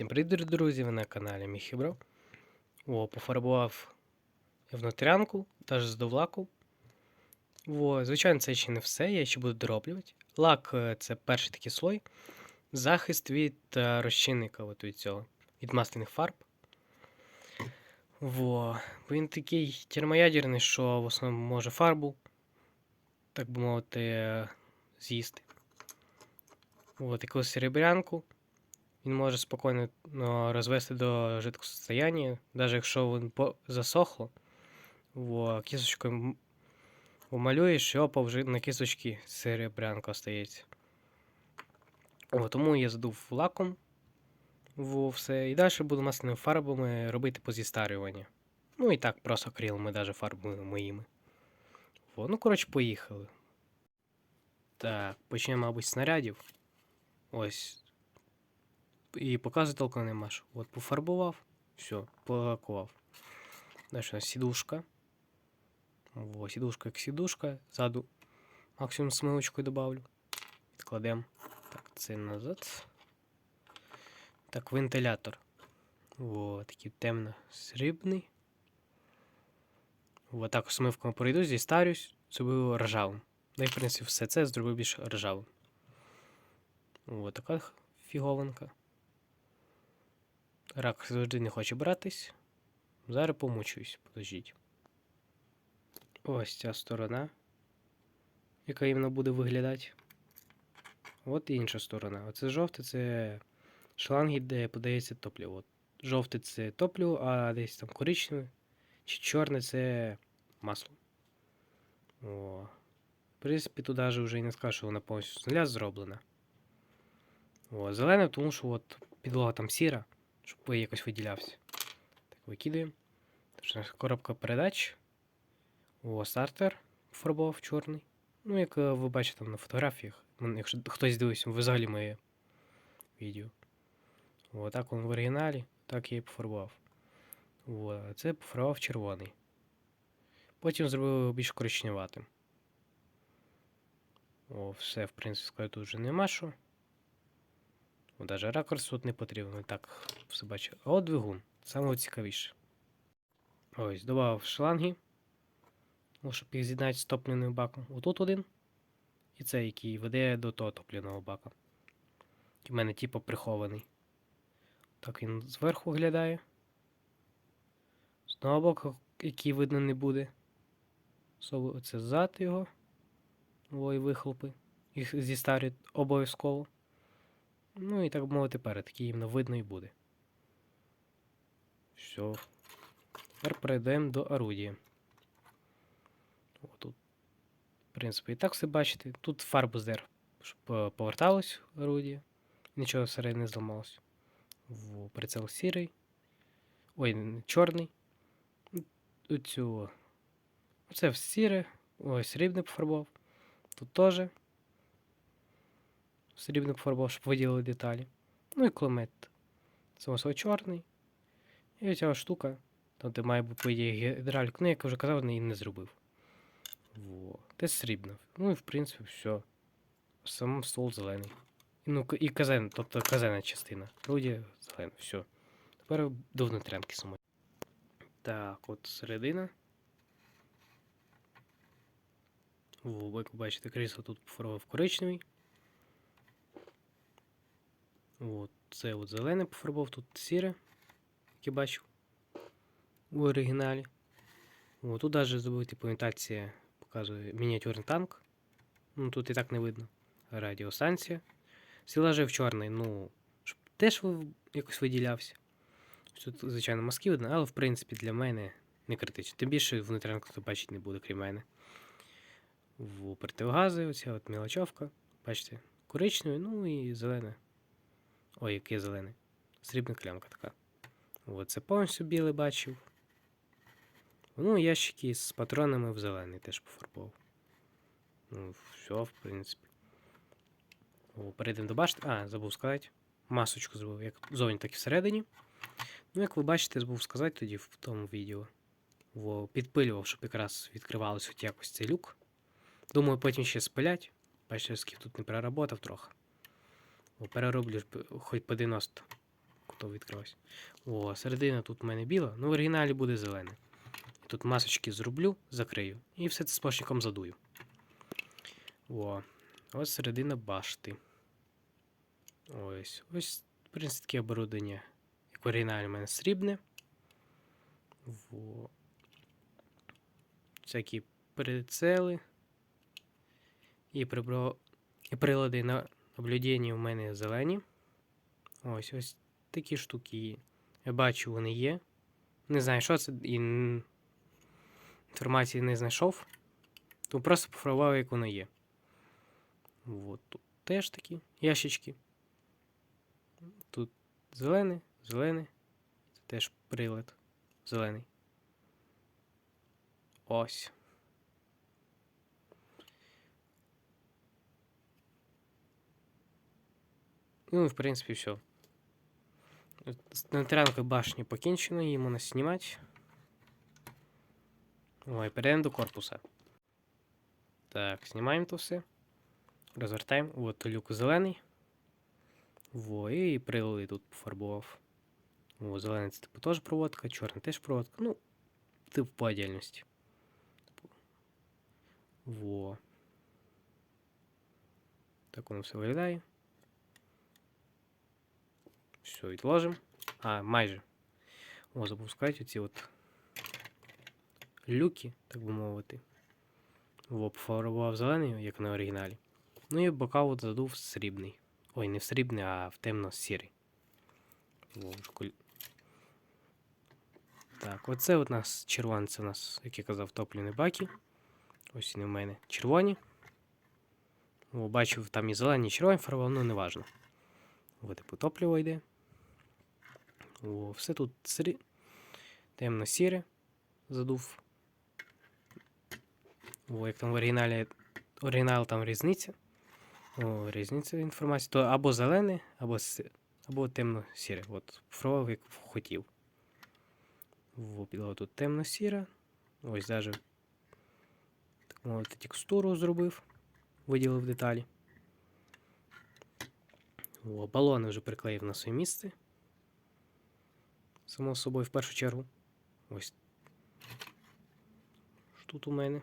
Всім привіт, друзі, ви на каналі Міхібро. О, пофарбував внутрянку, теж з довлаку. О, звичайно, це ще не все, я ще буду дороблювати. Лак е, це перший такий слой. Захист від е, розчинника от від цього, від масляних фарб. Во. Він такий термоядерний, що в основному може фарбу, так би мовити, е, з'їсти. От, таку серебрянку. Він може спокійно ну, розвести до жидкого состояння, навіть якщо він засохло, кісточкою м- малюєш, і опа, вже на кісточці серебрянка остається. О, тому я задув лаком во, все. І далі буду масляними фарбами робити позістарювання. Ну і так, просто акрилами, навіть фарбами моїми. Во, ну, коротше, поїхали. Так, почнемо, мабуть, снарядів. Ось і показу толком нема. От пофарбував, все, полакував. Далі у нас сідушка. О, сідушка як сідушка. Ззаду максимум смилочкою добавлю. Відкладемо. Так, це назад. Так, вентилятор. О, такий темно-срібний. О, так смивкою пройду, зістарюсь, зробив ржавим. Ну і, в принципі, все це зробив більш ржавим. О, така фіговинка. Рак завжди не хоче братись. Зараз помучуюсь, подождіть. Ось ця сторона, яка іменно буде виглядати. От і інша сторона. Оце жовте це шланги, де подається топливо. От жовте це топливо, а десь там коричневе чи чорне це масло. О. В принципі, навіть вже і не скажу, що вона повністю з нуля зроблена. О, зелене, тому що от підлога там сіра щоб якось виділявся. Так, викидаємо. Тож, коробка передач. О, стартер фарбував чорний. Ну, як е, ви бачите на фотографіях, якщо хтось дивився, взагалі моє відео. О, так він в оригіналі, так я і пофарбував. О, це пофарбував червоний. Потім зробив його більш коричневатим. О, все, в принципі, сказати, тут вже нема що. О, Даже ракурс тут не потрібно. Так, все бачу. От двигун. Саме цікавіше. Ось, додав шланги. Ну, щоб їх з'єднати з топливним баком. Отут один. І цей, який веде до того топливного бака. В мене типу прихований. Так він зверху виглядає. З одного боку, який видно не буде. Особливо це ззад його. Ой, вихлопи. Їх зістарюють обов'язково. Ну і так би мовити, перед, такий іменно видно і буде. Все. Тепер перейдемо до орудія. Тут, в принципі, і так все бачите. Тут фарбу здер, щоб е, поверталось орудіє. Нічого всередині не зламалось. Во, прицел сірий. Ой, чорний. Оцю. Оце в сіре. Ось срібне пофарбував. Тут теж срібно пофарбував, щоб виділили деталі. Ну і кулемет. Само собою чорний. І оця штука, там де має бути гідралік, ну, як я вже казав, її не зробив. Во. Те срібно. Ну і в принципі все. Сам стол зелений. І, ну, і казен, тобто казенна частина. Руді зелена, все. Тепер до внутрянки самої. Так, от середина. Во, як ви бачите, крісло тут пофарбував коричневий. От, це от зелене пофарбував, тут сіре, як я бачу у оригіналі. О, тут навіть зробив типу імітація, показує мініатюрний танк. Ну тут і так не видно. Радіостанція. Стілажі в чорний, ну, щоб теж якось виділявся. Тут, звичайно, мазки видно, але в принципі для мене не критично. Тим більше внутрянку хто бачить не буде, крім мене. В противогази, оця от мілочовка. Бачите, коричневий, ну і зелене. Ой, яке зелене. Срібна клямка така. От, це повністю біле бачив. Ну, ящики з патронами в зелений теж пофарбував. Ну, все, в принципі. О, перейдемо до башти. А, забув сказати. Масочку зробив як зовні, так і всередині. Ну, як ви бачите, забув сказати тоді в тому відео. Во, підпилював, щоб якраз відкривалось хоч якось цей люк. Думаю, потім ще спилять. Бачите, скіф тут не переработав трохи. Перероблю хоч по 90 то відкрилось. О, середина тут в мене біла, ну в оригіналі буде зелене. Тут масочки зроблю, закрию. І все це сплошником задую. О, ось середина башти. Ось. Ось, в принципі, таке оборудовання. Як в оригіналі в мене срібне. Во. Всякі прицели. І, прибро... і прилади на наблюдення у мене зелені. Ось ось такі штуки. Я бачу, вони є. Не знаю, що це. І... Інформації не знайшов. То просто пофарбував, як воно є. Вот тут теж такі ящички. Тут зелене, зелене. Це теж прилад. Зелений. Ось. Ну, в принципі, все. На трянкою башні покінчено, її можна знімати. Ой, перейдемо до корпуса. Так, знімаємо то все. Розвертаємо. От люк зелений. Во, і прилади тут пофарбував. О, зелений це типу теж проводка, чорний теж проводка. Ну, типу по отдельності. Во. Так воно все виглядає. Все, відложимо. А, майже. О, забув сказати, оці от люки, так би мовити. Во, пофарбував зелений, як на оригіналі. Ну і бока от задув срібний. Ой, не в срібний, а в темно-сірий. Так, оце у нас червоний, це у нас, як я казав, топлені баки. Ось вони в мене червоні. О, бачив, там і зелені, і червоні фарбував, ну неважно. О, типу топливо йде. О, все тут срі... темно-сіре задув. О, як там в оригіналі оригінал там різниця. О, різниця інформації. То або зелене, або, або темно-сіре. От, фарбував, як хотів. Во, підлога тут темно-сіра. Ось даже так мовити, текстуру зробив. Виділив деталі. О, балони вже приклеїв на своє місце. Само собою в першу чергу. Ось. Що тут у мене?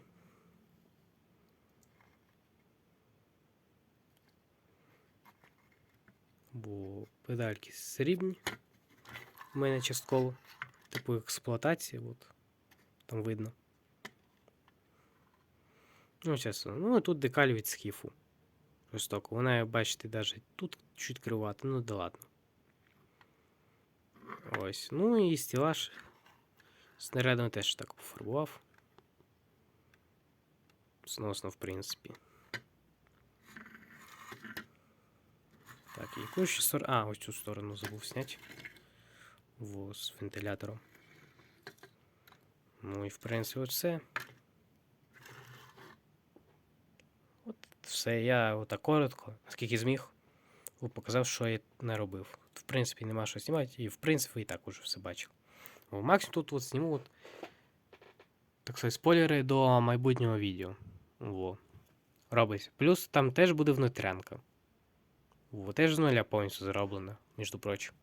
Бо педальки срібні. У мене частково. Типу експлуатація, от. Там видно. Ну, чесно. Ну, і тут декаль від скіфу. Жорстоко. Вона, бачите, навіть тут чуть кривата, ну да ладно. Ось. Ну і стілаж. Снарядом теж так пофарбував. Сносно, в принципі. Так, яку ще сторону. А, ось цю сторону забув зняти. Во, з вентилятором. Ну і в принципі оце. От все. Я отак коротко, наскільки зміг, показав, що я не робив. Принципі, нема що знімати, і в принципі і так уже все бачив. Максимум тут от зніму от, так сказати, спойлери до майбутнього відео. Во. Робиться. Плюс там теж буде внутрянка. Во, теж з нуля повністю зроблена, між прочим.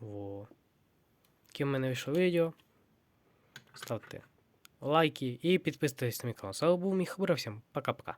Во. Таке мене вийшло відео. Ставте лайки і підписуйтесь на мій канал. Слава Богу, мій хабра. Всім пока-пока.